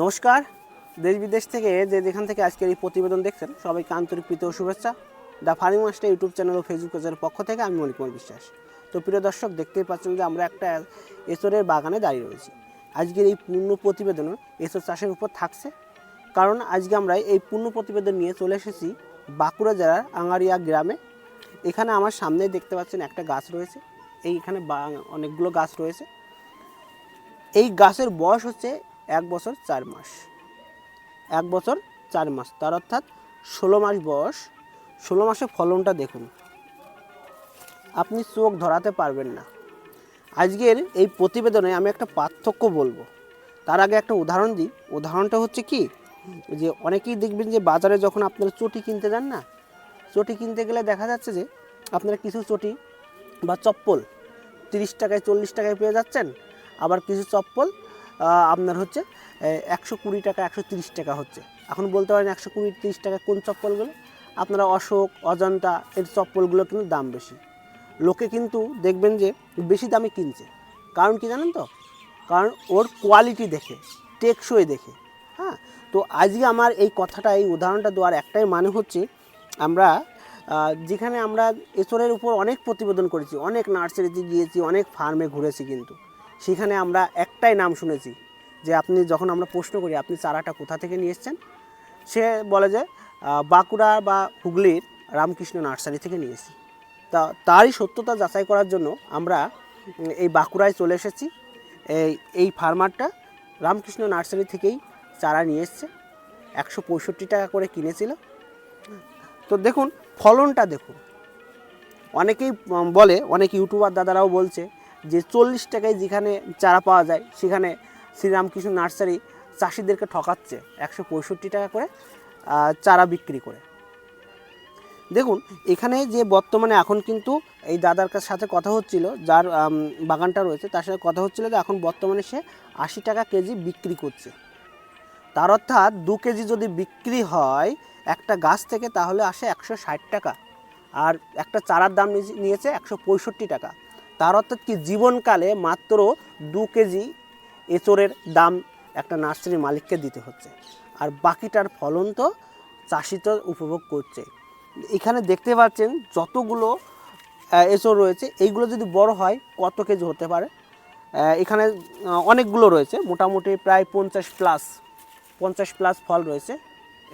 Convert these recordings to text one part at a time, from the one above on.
নমস্কার। দেশ বিদেশ থেকে যে যেখান থেকে আজকের এই প্রতিবেদন দেখছেন, সবাইকে আন্তরিক প্রীতি শুভেচ্ছা। The farming master YouTube channel O Facebook পেজের পক্ষ থেকে আমি মণিকুমার বিশ্বাস। তো প্রিয় দর্শক, দেখতেই পাচ্ছেন যে আমরা একটা এসরের বাগানে দাঁড়িয়ে রয়েছি। আজকের এই পূর্ণ প্রতিবেদন এসর চাষের উপর থাকছে। কারণ আজকে আমরা এই পূর্ণ প্রতিবেদন নিয়ে চলে এসেছি বাঁকুড়া জেলার আঙারিয়া গ্রামে। এখানে আমার সামনেই দেখতে পাচ্ছেন একটা গাছ রয়েছে। এই এখানে অনেকগুলো গাছ রয়েছে। এই গাছের বয়স হচ্ছে এক বছর চার মাস। এক বছর চার মাস, তার অর্থাৎ ষোলো মাস বয়স। ষোলো মাসে ফলনটা দেখুন। আপনি চোখ ধরাতে পারবেন না। আজকের এই প্রতিবেদনে আমি একটা পার্থক্য বলব। তার আগে একটা উদাহরণ দিই। উদাহরণটা হচ্ছে কি? যে অনেকেই দেখবেন যে বাজারে যখন আপনারা চটি কিনতে যান না, চটি কিনতে গেলে দেখা যাচ্ছে যে আপনারা কিছু চটি বা চপ্পল তিরিশ টাকায়, চল্লিশ টাকায় পেয়ে যাচ্ছেন। আবার কিছু চপ্পল আপনার হচ্ছে একশো কুড়ি টাকা, একশো তিরিশ টাকা হচ্ছে। এখন বলতে পারেন একশো কুড়ি, তিরিশ টাকা কোন চপ্পলগুলো? আপনারা অশোক, অজন্তা, এর চপ্পলগুলো কিন্তু দাম বেশি। লোকে কিন্তু দেখবেন যে বেশি দামে কিনছে। কারণ কি জানেন তো? কারণ ওর কোয়ালিটি দেখে, টেকসই দেখে। হ্যাঁ? তো আজকে আমার এই কথাটা, এই উদাহরণটা দেওয়ার একটাই মানে হচ্ছে, আমরা যেখানে আমরা এসরের উপর অনেক প্রতিবেদন করেছি, অনেক নার্সারিতে গিয়েছি, অনেক ফার্মে ঘুরেছি কিন্তু। সেখানে আমরা একটাই নাম শুনেছি যে আপনি যখন আমরা প্রশ্ন করি, আপনি চারাটা কোথা থেকে নিয়ে এসছেন? সে বলে যে বাঁকুড়া বা হুগলির রামকৃষ্ণ নার্সারি থেকে নিয়েছি তা, তারই সত্যতা যাচাই করার জন্য আমরা এই বাঁকুড়ায় চলে এসেছি। এই এই ফার্মারটা রামকৃষ্ণ নার্সারি থেকেই চারা নিয়ে এসছে। একশো পঁয়ষট্টি টাকা করে কিনেছিল। তো দেখুন, ফলনটা দেখুন। অনেকেই বলে, অনেক ইউটিউবার দাদারাও বলছে যে চল্লিশ টাকায় যেখানে চারা পাওয়া যায়, সেখানে শ্রীরামকৃষ্ণ নার্সারি চাষিদেরকে ঠকাচ্ছে একশো পঁয়ষট্টি টাকা করে চারা বিক্রি করে। দেখুন, এখানে যে বর্তমানে এখন কিন্তু এই দাদার সাথে কথা হচ্ছিল, যার বাগানটা রয়েছে, তার সাথে কথা হচ্ছিল যে এখন বর্তমানে সে আশি টাকা কেজি বিক্রি করছে। তার অর্থাৎ দু কেজি যদি বিক্রি হয়, একটা গাছ থেকে তাহলে আসে একশো ষাট টাকা, আর একটা চারার দাম নিয়েছে একশো পঁয়ষট্টি টাকা। তার অর্থাৎ কি জীবনকালে মাত্র দু কেজি এঁচড়ের দাম একটা নার্সারির মালিককে দিতে হচ্ছে। আর বাকিটার ফলন তো চাষি তো উপভোগ করছে। এখানে দেখতে পাচ্ছেন যতগুলো এঁচড় রয়েছে, এইগুলো যদি বড় হয় কত কেজি হতে পারে? এখানে অনেকগুলো রয়েছে, মোটামুটি প্রায় পঞ্চাশ প্লাস পঞ্চাশ প্লাস ফল রয়েছে।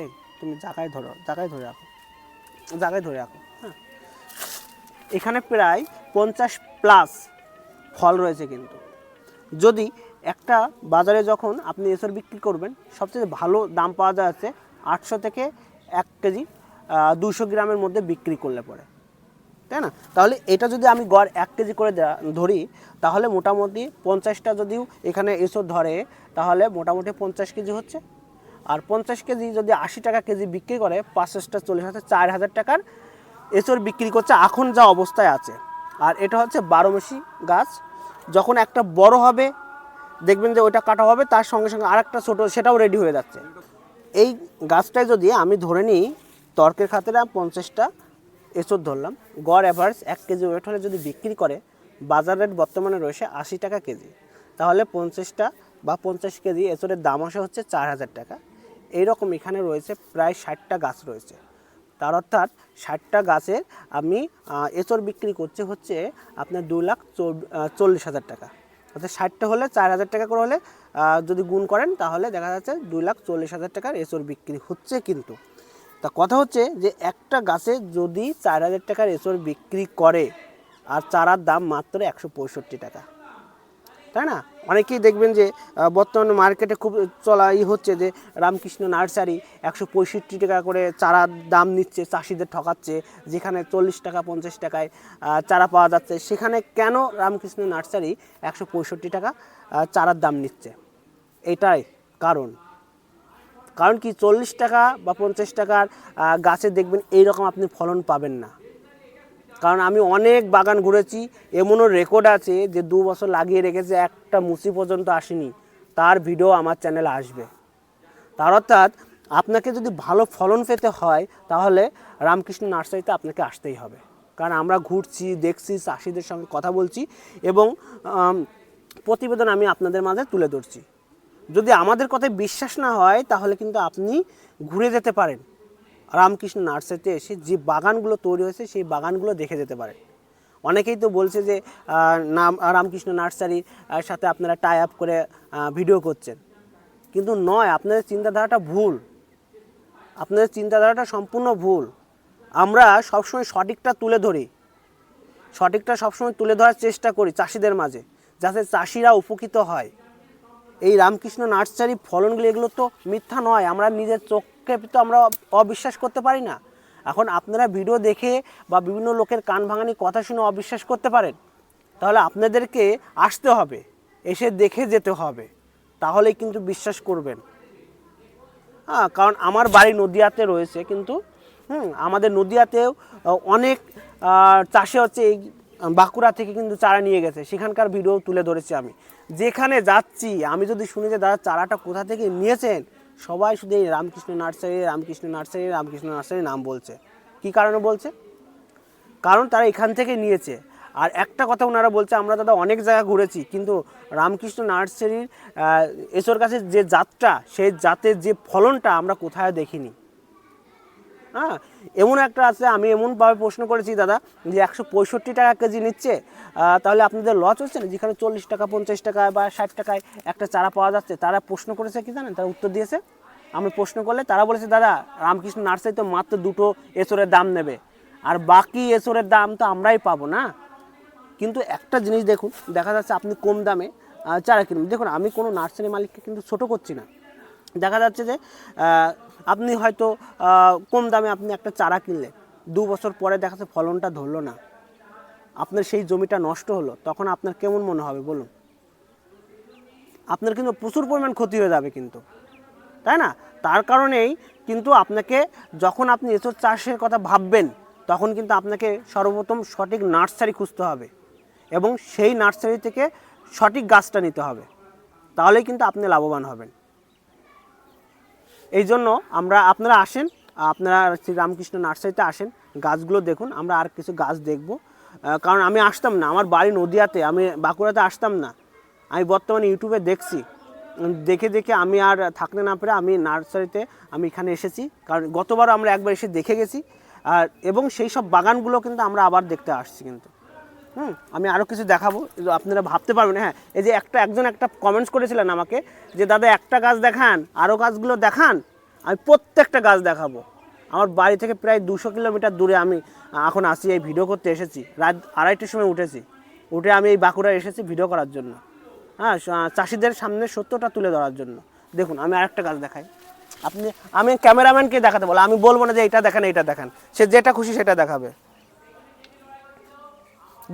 এই, তুমি জায়গায় ধরো, জায়গায় ধরে রাখো, জায়গায় ধরে রাখো। এখানে প্রায় পঞ্চাশ প্লাস ফল রয়েছে কিন্তু। যদি একটা বাজারে যখন আপনি এসর বিক্রি করবেন, সবচেয়ে ভালো দাম পাওয়া যাচ্ছে আটশো থেকে এক কেজি দুশো গ্রামের মধ্যে বিক্রি করলে পরে। তাই না? তাহলে এটা যদি আমি গড় এক কেজি করে ধরি, তাহলে মোটামুটি পঞ্চাশটা যদিও এখানে এসর ধরে, তাহলে মোটামুটি পঞ্চাশ কেজি হচ্ছে। আর পঞ্চাশ কেজি যদি আশি টাকা কেজি বিক্রি করে পাঁচশোটা চল্লিশ হাজার চার হাজার টাকার এসর বিক্রি করছে এখন যা অবস্থায় আছে। আর এটা হচ্ছে বারোমাসি গাছ। যখন একটা বড় হবে, দেখবেন যে ওইটা কাটা হবে, তার সঙ্গে সঙ্গে আর একটা ছোটো, সেটাও রেডি হয়ে যাচ্ছে। এই গাছটায় যদি আমি ধরে নিই, তর্কের খাতিরে পঞ্চাশটা এসর ধরলাম। গড় অ্যাভারেজ এক কেজি ওয়েট হলে যদি বিক্রি করে, বাজার রেট বর্তমানে রয়েছে আশি টাকা কেজি। তাহলে পঞ্চাশটা বা পঞ্চাশ কেজি এসরের দাম আসে হচ্ছে চার হাজার টাকা। এইরকম এখানে রয়েছে প্রায় ষাটটা গাছ রয়েছে। তার অর্থাৎ ষাটটা গাছের আমি এঁচড় বিক্রি করছে হচ্ছে আপনার দু লাখ চল্লিশ হাজার টাকা। অর্থাৎ ষাটটা হলে চার হাজার টাকা করে হলে যদি গুণ করেন তাহলে দেখা যাচ্ছে দুই লাখ চল্লিশ হাজার টাকার এঁচড় বিক্রি হচ্ছে কিন্তু। তা কথা হচ্ছে যে একটা গাছে যদি চার হাজার টাকার এঁচড় বিক্রি করে, আর চারার দাম মাত্র একশো পঁয়ষট্টি টাকা। তাই না? অনেকেই দেখবেন যে বর্তমানে মার্কেটে খুব চলা ই হচ্ছে যে, রামকৃষ্ণ নার্সারি একশো পঁয়ষট্টি টাকা করে চারার দাম নিচ্ছে, চাষিদের ঠকাচ্ছে, যেখানে চল্লিশ টাকা, পঞ্চাশ টাকায় চারা পাওয়া যাচ্ছে। সেখানে কেন রামকৃষ্ণ নার্সারি একশো পঁয়ষট্টি টাকা চারার দাম নিচ্ছে? এটাই কারণ। কারণ কি, চল্লিশ টাকা বা পঞ্চাশ টাকার গাছে দেখবেন এইরকম আপনি ফলন পাবেন না। কারণ আমি অনেক বাগান ঘুরেছি, এমনও রেকর্ড আছে যে দু বছর লাগিয়ে রেখেছে, একটা মুসি পর্যন্ত আসেনি। তার ভিডিও আমার চ্যানেলে আসবে। তার অর্থাৎ আপনাকে যদি ভালো ফলন পেতে হয়, তাহলে রামকৃষ্ণ নার্সারিতে আপনাকে আসতেই হবে। কারণ আমরা ঘুরছি, দেখছি, চাষিদের সঙ্গে কথা বলছি এবং প্রতিবেদন আমি আপনাদের মাঝে তুলে ধরছি। যদি আমাদের কথায় বিশ্বাস না হয়, তাহলে কিন্তু আপনি ঘুরে যেতে পারেন। রামকৃষ্ণ নার্সারিতে এসে যে বাগানগুলো তৈরি হয়েছে, সেই বাগানগুলো দেখে যেতে পারেন অনেকেই তো বলছে যে নাম, রামকৃষ্ণ নার্সারির সাথে আপনারা টাই আপ করে ভিডিও করছেন। কিন্তু নয়, আপনাদের চিন্তাধারাটা ভুল। আপনাদের চিন্তাধারাটা সম্পূর্ণ ভুল। আমরা সবসময় সঠিকটা তুলে ধরি। সঠিকটা সবসময় তুলে ধরার চেষ্টা করি চাষিদের মাঝে, যাতে চাষিরা উপকৃত হয়। এই রামকৃষ্ণ নার্সারি ফলনগুলো এগুলো তো মিথ্যা নয়, আমরা নিজের চোখকে তো আমরা অবিশ্বাস করতে পারি না। এখন আপনারা ভিডিও দেখে বা বিভিন্ন লোকের কান ভাঙানি কথা শুনে অবিশ্বাস করতে পারেন। তাহলে আপনাদেরকে আসতে হবে, এসে দেখে যেতে হবে। তাহলেই কিন্তু বিশ্বাস করবেন। হ্যাঁ কারণ আমার বাড়ি নদিয়াতে রয়েছে, কিন্তু, হুম, আমাদের নদিয়াতেও অনেক চাষে হচ্ছে এই বাঁকুড়া থেকে কিন্তু চারা নিয়ে গেছে। সেখানকার ভিডিও তুলে ধরেছি আমি। যেখানে যাচ্ছি, আমি যদি শুনি যে দাদা চারাটা কোথা থেকে নিয়েছেন সবাই শুধু এই Ramakrishna nursery Ramakrishna nursery Ramakrishna nursery নাম বলছে। কি কারণে বলছে? কারণ তারা এখান থেকে নিয়েছে। আর একটা কথা ওনারা বলছে, আমরা দাদা অনেক জায়গা ঘুরেছি, কিন্তু রামকৃষ্ণ নার্সারির এসোর কাছে যে জাতটা সেই জাতের যে ফলনটা আমরা কোথায় দেখিনি। হ্যাঁ? এমন একটা আছে, আমি এমনভাবে প্রশ্ন করেছি দাদা, যে একশো পঁয়ষট্টি টাকা কেজি নিচ্ছে তাহলে আপনাদের লস হচ্ছে না? যেখানে চল্লিশ টাকা, পঞ্চাশ টাকা বা ষাট টাকায় একটা চারা পাওয়া যাচ্ছে, তারা প্রশ্ন করেছে কি জানেন? তারা উত্তর দিয়েছে। আমি প্রশ্ন করলে তারা বলেছে, দাদা, রামকৃষ্ণ নার্সারি তো মাত্র দুটো এসরের দাম নেবে, আর বাকি এসরের দাম তো আমরাই পাবো না? কিন্তু একটা জিনিস দেখুন, দেখা যাচ্ছে আপনি কম দামে চারা কিনবেন দেখুন, আমি কোনো নার্সারি মালিককে কিন্তু ছোট করছি না। দেখা যাচ্ছে যে আপনি হয়তো কম দামে আপনি একটা চারা কিনলেন। দু বছর পরে দেখা যাচ্ছে ফলনটা ধরলো না। আপনার সেই জমিটা নষ্ট হলো, তখন আপনার কেমন মনে হবে বলুন? আপনার কিন্তু প্রচুর পরিমাণ ক্ষতি হয়ে যাবে কিন্তু। তাই না? তার কারণেই কিন্তু আপনাকে যখন আপনি এসব চাষের কথা ভাববেন, তখন কিন্তু আপনাকে সর্বপ্রথম সঠিক নার্সারি খুঁজতে হবে এবং সেই নার্সারি থেকে সঠিক গাছটা নিতে হবে। তাহলেই কিন্তু আপনি লাভবান হবেন। এই জন্য আমরা আপনারা আসেন, আপনারা শ্রী রামকৃষ্ণ নার্সারিতে আসেন, গাছগুলো দেখুন, আমরা আর কিছু গাছ দেখব। কারণ আমি আসতাম না, আমার বাড়ি নদিয়াতে, আমি বাঁকুড়াতে আসতাম না। আমি বর্তমানে ইউটিউবে দেখছি। দেখে দেখে আমি আর থাকতে না পেরে আমি নার্সারিতে আমি এখানে এসেছি। কারণ গতবারও আমরা একবার এসে দেখে গেছি। আর, এবং সেই সব বাগানগুলো কিন্তু আমরা আবার দেখতে আসছি কিন্তু। হুম, আমি আরও কিছু দেখাবো। আপনারা ভাবতে পারবেন হ্যাঁ এই যে একটা, একজন একটা কমেন্টস করেছিলেন আমাকে যে, দাদা, একটা গাছ দেখান আরও গাছগুলো দেখান, আমি প্রত্যেকটা গাছ দেখাবো। আমার বাড়ি থেকে প্রায় দুশো কিলোমিটার দূরে আমি এখন আসি এই ভিডিও করতে এসেছি। রাত আড়াইটার সময় উঠেছি। উঠে আমি এই বাঁকুড়া এসেছি ভিডিও করার জন্য। হ্যাঁ চাষিদের সামনে সত্যটা তুলে ধরার জন্য। দেখুন, আমি আরেকটা গাছ দেখাই। আপনি, আমি ক্যামেরাম্যানকে দেখাতে বলো আমি বলব না যে, এটা দেখান এটা দেখান। সে যেটা খুশি সেটা দেখাবে।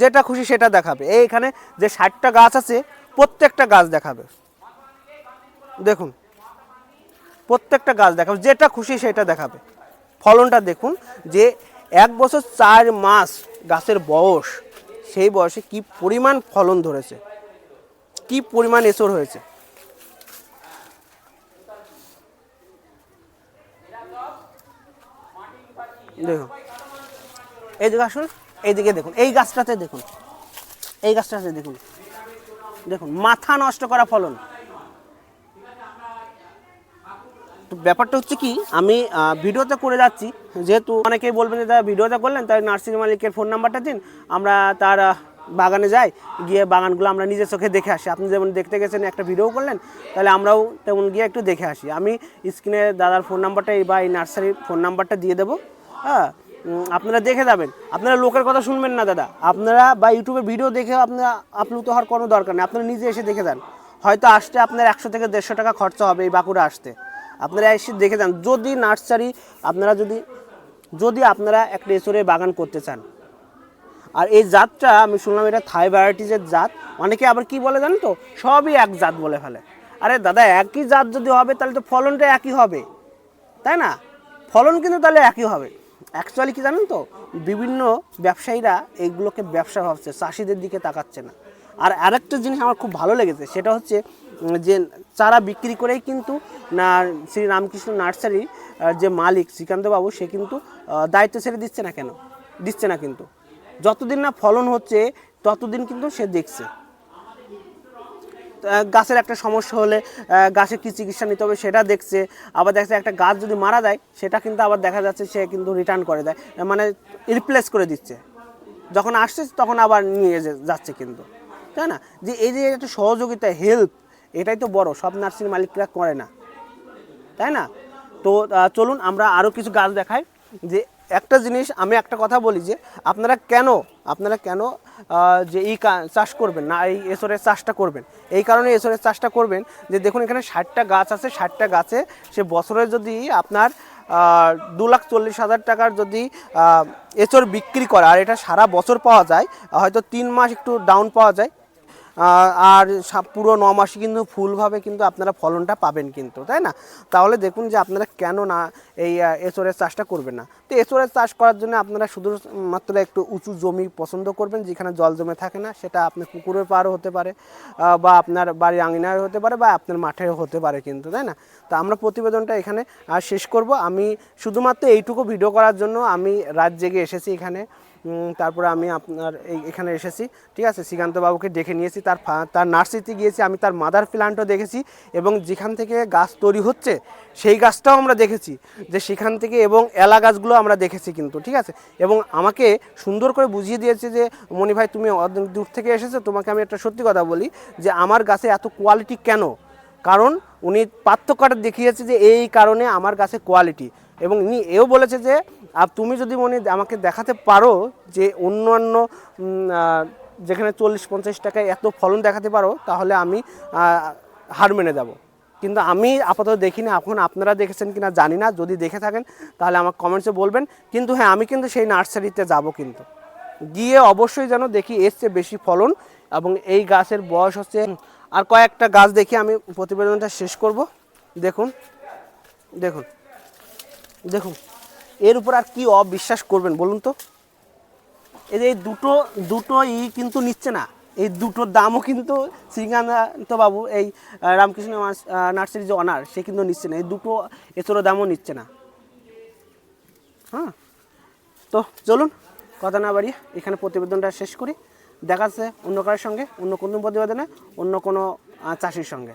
যেটা খুশি সেটা দেখাবে। এই এখানে যে ষাটটা গাছ আছে, প্রত্যেকটা গাছ দেখাবে। দেখুন, প্রত্যেকটা গাছ দেখাবে, যেটা খুশি সেটা দেখাবে। ফলনটা দেখুন, যে এক বছর চার মাস গাছের বয়স, সেই বয়সে কি পরিমাণ ফলন ধরেছে, কি পরিমাণ এসর হয়েছে। দেখুন এইদিকে আসুন এইদিকে দেখুন, এই গাছটাতে দেখুন, এই গাছটাতে দেখুন। দেখুন, মাথা নষ্ট করা ফলন। ব্যাপারটা হচ্ছে কি, আমি ভিডিওতে করে যাচ্ছি, যেহেতু অনেকেই বলবেন যে, দাদা ভিডিওতে করলেন তাই নার্সারি মালিকের ফোন নাম্বারটা দিন। আমরা তার বাগানে যাই, গিয়ে বাগানগুলো আমরা নিজের চোখে দেখে আসি। আপনি যেমন দেখতে গেছেন, একটা ভিডিও করলেন, তাহলে আমরাও তেমন গিয়ে একটু দেখে আসি। আমি স্ক্রিনে দাদার ফোন নাম্বারটা বা এই নার্সারির ফোন নাম্বারটা দিয়ে দেবো হ্যাঁ। আপনারা দেখে যাবেন। আপনারা লোকের কথা শুনবেন না, দাদা। আপনারা বা ইউটিউবে ভিডিও দেখে আপনারা আপ্লুত হওয়ার কোনো দরকার নেই। আপনারা নিজে এসে দেখে যান। হয়তো আসতে আপনার একশো থেকে দেড়শো টাকা খরচা হবে এই বাঁকুড়া আসতে। আপনারা এসে দেখে যান। যদি নার্সারি, আপনারা যদি যদি আপনারা একটা এসরে বাগান করতে চান। আর এই জাতটা, আমি শুনলাম এটা থাই ভ্যারাইটিজের জাত। অনেকে আবার কি বলে জানেন তো? সবই এক জাত বলে ফেলে। আরে দাদা, একই জাত যদি হবে, তাহলে তো ফলনটা একই হবে। তাই না? ফলন কিন্তু তাহলে একই হবে। অ্যাকচুয়ালি কি জানেন তো? বিভিন্ন ব্যবসায়ীরা এইগুলোকে ব্যবসা ভাবছে, চাষিদের দিকে তাকাচ্ছে না। আর আরেকটা জিনিস আমার খুব ভালো লেগেছে, সেটা হচ্ছে যে চারা বিক্রি করেই কিন্তু না শ্রী রামকৃষ্ণ নার্সারি যে মালিক শ্রীকান্তবাবু, সে কিন্তু দায়িত্ব ছেড়ে দিচ্ছে না কেন? দিচ্ছে না কিন্তু। যতদিন না ফলন হচ্ছে, ততদিন কিন্তু সে দেখছে। গাছের একটা সমস্যা হলে গাছে কী চিকিৎসা নিতে হবে সেটা দেখছে। আবার দেখা একটা গাছ যদি মারা যায়, সেটা কিন্তু আবার দেখা যাচ্ছে সে কিন্তু রিটার্ন করে দেয় মানে রিপ্লেস করে দিচ্ছে। যখন আসছে, তখন আবার নিয়ে যাচ্ছে কিন্তু। তাই না? যে এই যে একটা সহযোগিতা হেল্প এটাই তো বড়, সব নার্সিং মালিকরা করে না। তাই না? তো চলুন আমরা আরও কিছু গাছ দেখাই, যে একটা জিনিস আমি একটা কথা বলি যে আপনারা কেন আপনারা কেন যে এই চাষ করবেন না, এই এসরের চাষটা করবেন? এই কারণে এসরের চাষটা করবেন যে দেখুন এখানে ষাটটা গাছ আছে, ষাটটা গাছে সে বছরে যদি আপনার দু লাখ চল্লিশ হাজার টাকার যদি এঁচড় বিক্রি করে, আর এটা সারা বছর পাওয়া যায়, হয়তো তিন মাস একটু ডাউন পাওয়া যায় আর পুরো ন মাসে কিন্তু ফুলভাবে কিন্তু আপনারা ফলনটা পাবেন কিন্তু, তাই না? তাহলে দেখুন যে আপনারা কেন না এই এঁচড়ের চাষটা করবেন না। তো এঁচড়ের চাষ করার জন্য আপনারা শুধু মাত্র একটু উঁচু জমি পছন্দ করবেন, যেখানে জল জমে থাকে না, সেটা আপনার পুকুরের পাড়ও হতে পারে বা আপনার বাড়ি আঙিনায় হতে পারে, বা আপনার মাঠেও হতে পারে কিন্তু, তাই না? তো আমরা প্রতিবেদনটা এখানে শেষ করব। আমি শুধুমাত্র এইটুকু ভিডিও করার জন্য আমি রাত জেগে এসেছি এখানে। তারপরে আমি আপনার এখানে এসেছি। ঠিক আছে? শ্রীকান্ত বাবুকে ডেকে নিয়েছি, তার তার নার্সারিতে গিয়েছি, আমি তার মাদার প্ল্যান্টও দেখেছি এবং যেখান থেকে গাছ তৈরি হচ্ছে, সেই গাছটাও আমরা দেখেছি। যে সেখান থেকে এবং এলা গাছগুলো আমরা দেখেছি কিন্তু, ঠিক আছে? এবং আমাকে সুন্দর করে বুঝিয়ে দিয়েছে যে, মণি ভাই, তুমি দূর থেকে এসেছ, তোমাকে আমি একটা সত্যি কথা বলি যে, আমার গাছে এত কোয়ালিটি কেন? কারণ উনি পার্থক্যটা দেখিয়েছে যে, এই কারণে আমার গাছে কোয়ালিটি এবং উনি এও বলেছে যে আর তুমি যদি মনে আমাকে দেখাতে পারো যে অন্যান্য যেখানে চল্লিশ, পঞ্চাশ টাকায় এত ফলন দেখাতে পারো, তাহলে আমি হার মেনে যাব। কিন্তু আমি আপাতত দেখিনি, এখন আপনারা দেখেছেন কিনা জানি না। যদি দেখে থাকেন, তাহলে আমার কমেন্টসে বলবেন। কিন্তু হ্যাঁ আমি কিন্তু সেই নার্সারিতে যাব কিন্তু। গিয়ে অবশ্যই যেন দেখি এর চেয়ে বেশি ফলন এবং এই গাছের বয়স হচ্ছে আর কয়েকটা গাছ দেখি আমি প্রতিবেদনটা শেষ করব। দেখুন দেখুন। দেখুন, এর উপর আর কি অবিশ্বাস করবেন বলুন তো? এই যে এই দুটো দুটো ই কিন্তু নিচ্ছে না। এই দুটোর দামও কিন্তু শ্রীকান্ত বাবু এই রামকৃষ্ণ নার্সারি যে অনার, সে কিন্তু নিচ্ছে না। এই দুটো এছাড়াও দামও নিচ্ছে না। হ্যাঁ? তো চলুন, কথা না বাড়িয়ে এখানে প্রতিবেদনটা শেষ করি। দেখা যাচ্ছে অন্য কারোর সঙ্গে, অন্য কোনো প্রতিবেদনে, অন্য কোনো চাষির সঙ্গে।